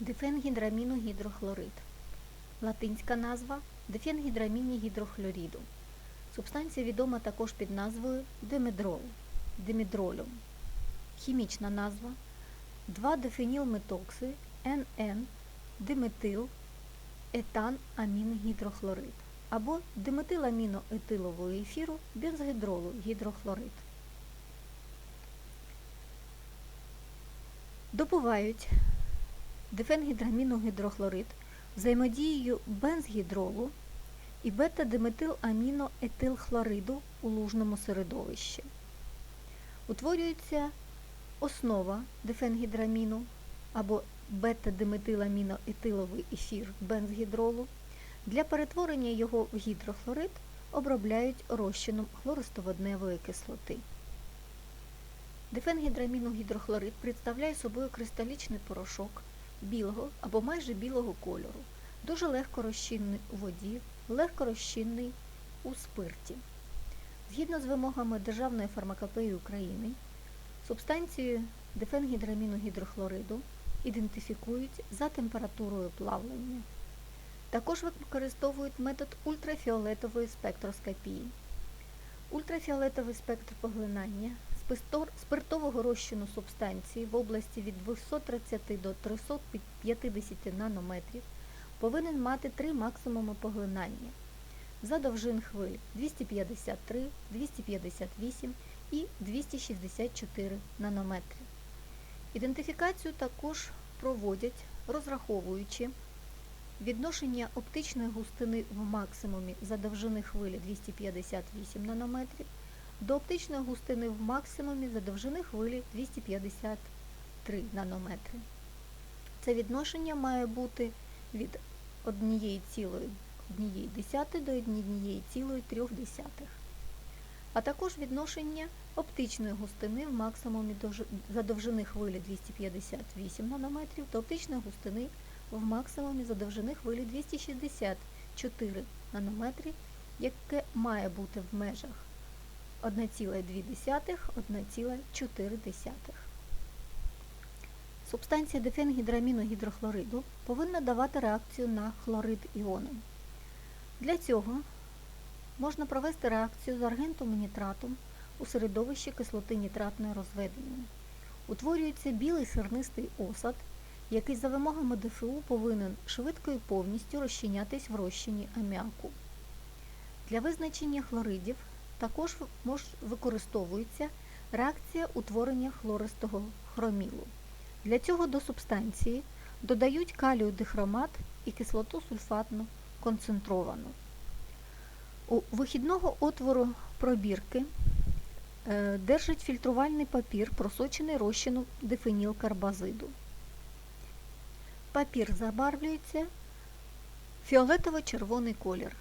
Дифенгідраміногідрохлорид. Латинська назва дифенгідраміні гідрохлоріду. Субстанція відома також під назвою димедрол, димедролюм. Хімічна назва 2-дифенілметокси НН диметил етанаміногідрохлорид або диметиламіноетилового ефіру бензгідролу гідрохлорид. Добувають дифенгідраміногідрохлорид взаємодією бензгідролу і бета-диметиламіноетилхлориду у лужному середовищі. Утворюється основа дифенгідраміну або бета-диметиламіноетиловий ефір бензгідролу. Для перетворення його в гідрохлорид обробляють розчином хлористоводневої кислоти. Дифенгідраміногідрохлорид представляє собою кристалічний порошок білого або майже білого кольору, дуже легко розчинний у воді, легко розчинний у спирті. Згідно з вимогами Державної фармакопеї України, субстанцію дифенгідраміногідрохлориду ідентифікують за температурою плавлення. Також використовують метод ультрафіолетової спектроскопії. Ультрафіолетовий спектр поглинання спиртового розчину субстанції в області від 230 до 350 нанометрів повинен мати три максимуми поглинання за довжин хвиль 253, 258 і 264 нанометри. Ідентифікацію також проводять, розраховуючи відношення оптичної густини в максимумі за довжини хвилі 258 нанометрів до оптичної густини в максимумі за довжини хвилі 253 нанометри. Це відношення має бути від 1,1 до 1,3, а також відношення оптичної густини в максимумі за довжини хвилі 258 нанометрів до оптичної густини в максимумі за довжини хвилі 264 нанометри, яке має бути в межах 1,2-1,4. Субстанція дифенгідраміногідрохлориду повинна давати реакцію на хлорид іоном. Для цього можна провести реакцію з аргентом і нітратом у середовищі кислоти нітратної розведеної. Утворюється білий сирнистий осад, який за вимогами ДФУ повинен швидко і повністю розчинятись в розчині аміаку. Для визначення хлоридів також використовується реакція утворення хлористого хромілу. Для цього до субстанції додають калію дихромат і кислоту сульфатну концентровану. У вихідного отвору пробірки е, держить фільтрувальний папір, просочений розчином дифенілкарбазиду. Папір забарвлюється фіолетово-червоний колір.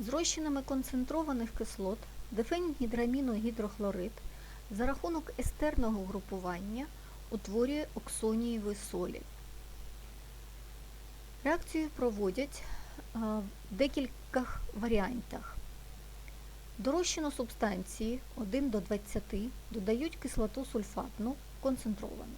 З розчинами концентрованих кислот дифенгідраміногідрохлорид за рахунок естерного групування утворює оксонієві солі. Реакцію проводять в декількох варіантах. До розчину субстанції 1 до 20 додають кислоту сульфатну концентровану.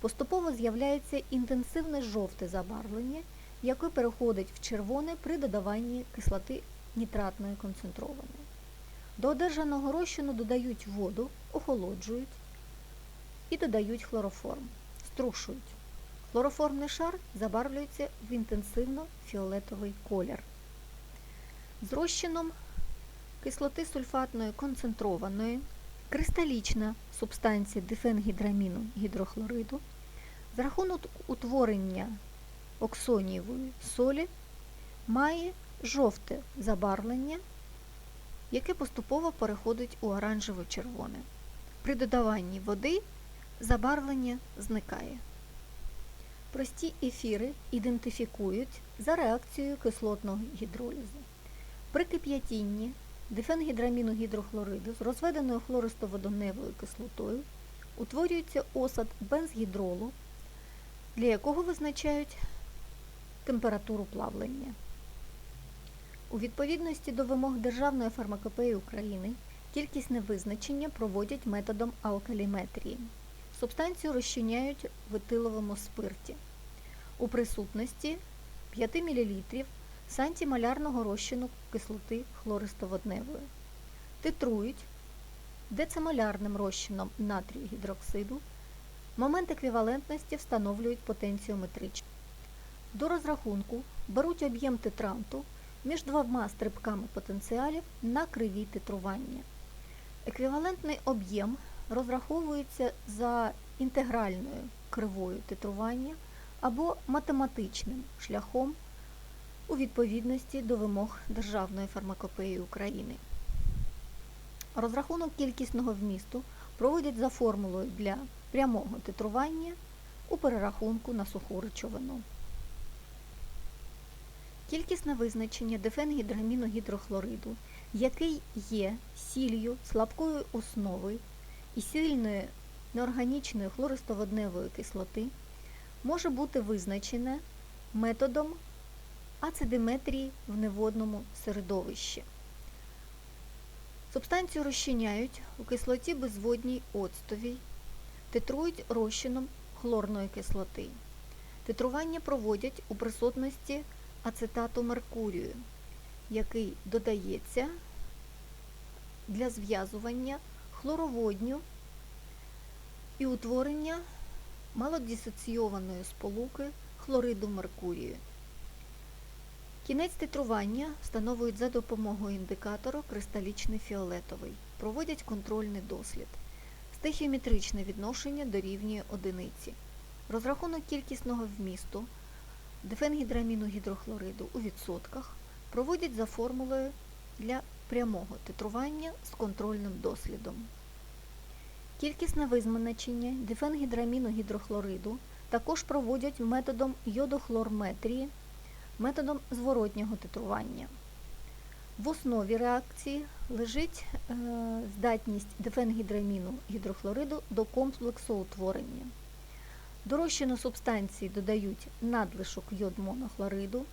Поступово з'являється інтенсивне жовте забарвлення, яке переходить в червоне при додаванні кислоти нітратної концентрованої. До одержаного розчину додають воду, охолоджують і додають хлороформ, струшують. Хлороформний шар забарвлюється в інтенсивно-фіолетовий колір. З розчином кислоти сульфатної концентрованої, кристалічна субстанція дифенгідраміну гідрохлориду за рахунок утворення оксонієвої солі має жовте забарвлення, яке поступово переходить у оранжево-червоне. При додаванні води забарвлення зникає. Прості ефіри ідентифікують за реакцією кислотного гідролізу. При кип'ятінні дифенгідраміну гідрохлориду з розведеною хлористоводоневою кислотою утворюється осад бензгідролу, для якого визначають температуру плавлення. У відповідності до вимог Державної фармакопеї України кількісне визначення проводять методом алкаліметрії. Субстанцію розчиняють в етиловому спирті. у присутності 5 мл сантимолярного розчину кислоти хлористоводневої. Титрують децимолярним розчином натрію гідроксиду. Момент еквівалентності встановлюють потенціометрично. До розрахунку беруть об'єм титранту між двома стрибками потенціалів на кривій титрування. Еквівалентний об'єм розраховується за інтегральною кривою титрування або математичним шляхом у відповідності до вимог Державної фармакопеї України. Розрахунок кількісного вмісту проводять за формулою для прямого титрування у перерахунку на суху речовину. Кількісне визначення дифенгідраміногідрохлориду, який є сіллю слабкої основи і сильної неорганічної хлористоводневої кислоти, може бути визначене методом ацидиметрії в неводному середовищі. Субстанцію розчиняють у кислоті безводній оцтовій, титрують розчином хлорної кислоти. Титрування проводять у присутності ацетату меркурію, який додається для зв'язування хлороводню і утворення малодисоційованої сполуки хлориду меркурію. Кінець титрування встановлюють за допомогою індикатора кристалічний фіолетовий. Проводять контрольний дослід. Стихіометричне відношення дорівнює одиниці. Розрахунок кількісного вмісту дифенгідраміну гідрохлориду у відсотках проводять за формулою для прямого титрування з контрольним дослідом. Кількісне визначення дифенгідраміну гідрохлориду також проводять методом йодохлорметрії, методом зворотнього титрування. В основі реакції лежить е, здатність дифенгідраміну гідрохлориду до комплексоутворення. До субстанції додають надлишок йод-монохлориду.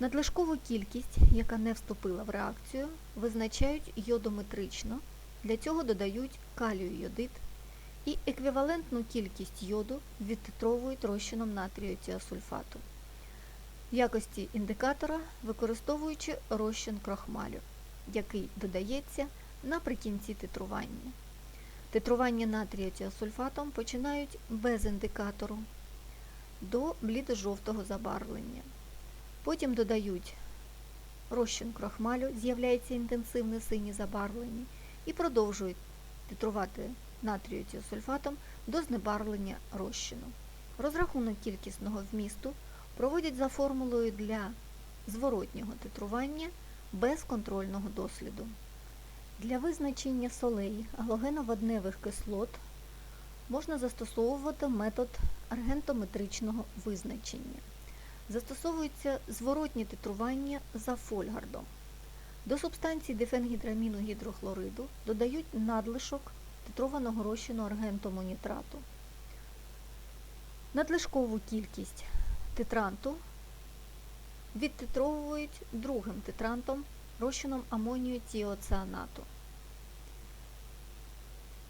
Надлишкову кількість, яка не вступила в реакцію, визначають йодометрично. Для цього додають калію йодид і еквівалентну кількість йоду відтитровують розчином натрію тіасульфату. В якості індикатора використовуючи розчин крохмалю, який додається наприкінці титрування. Титрування натрію тіасульфатом починають без індикатору до блідо-жовтого забарвлення. Потім додають розчин крохмалю, з'являється інтенсивне синє забарвлення і продовжують титрувати натрію тіосульфатом до знебарвлення розчину. Розрахунок кількісного вмісту проводять за формулою для зворотнього титрування без контрольного досліду. Для визначення солей галогеноводневих кислот можна застосовувати метод аргентометричного визначення. Застосовується зворотнє титрування за фольгардом. До субстанції дифенгідраміну гідрохлориду додають надлишок титрованого розчину аргентомонітрату. Надлишкову кількість титранту відтитровують другим титрантом розчином амонію тіоціанату.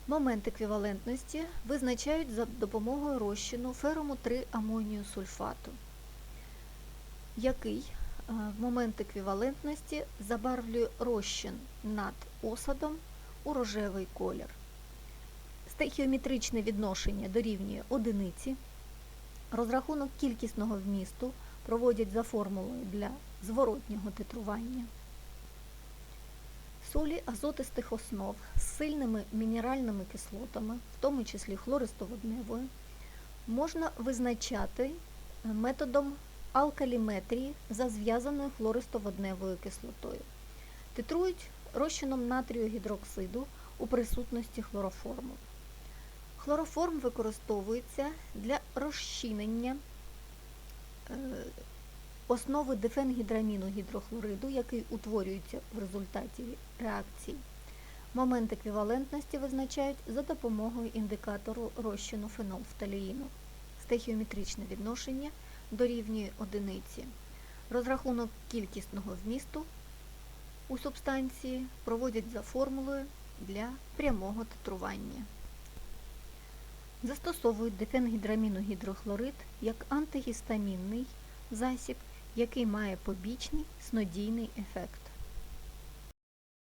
Момент еквівалентності визначають за допомогою розчину ферому 3 амонію сульфату, який в момент еквівалентності забарвлює розчин над осадом у рожевий колір. Стехіометричне відношення дорівнює одиниці. Розрахунок кількісного вмісту проводять за формулою для зворотнього титрування. Солі азотистих основ з сильними мінеральними кислотами, в тому числі хлористоводневою, можна визначати методом алкаліметрії за зв'язаною хлористоводневою кислотою. Титрують розчином натрію гідроксиду у присутності хлороформу. Хлороформ використовується для розчинення е, основи дифенгідраміну гідрохлориду, який утворюється в результаті реакції. Момент еквівалентності визначають за допомогою індикатору розчину фенолфталіїну. Стехіометричне відношення дорівнює одиниці. Розрахунок кількісного вмісту у субстанції проводять за формулою для прямого титрування. Застосовують дифенгідраміногідрохлорид як антигістамінний засіб, який має побічний снодійний ефект.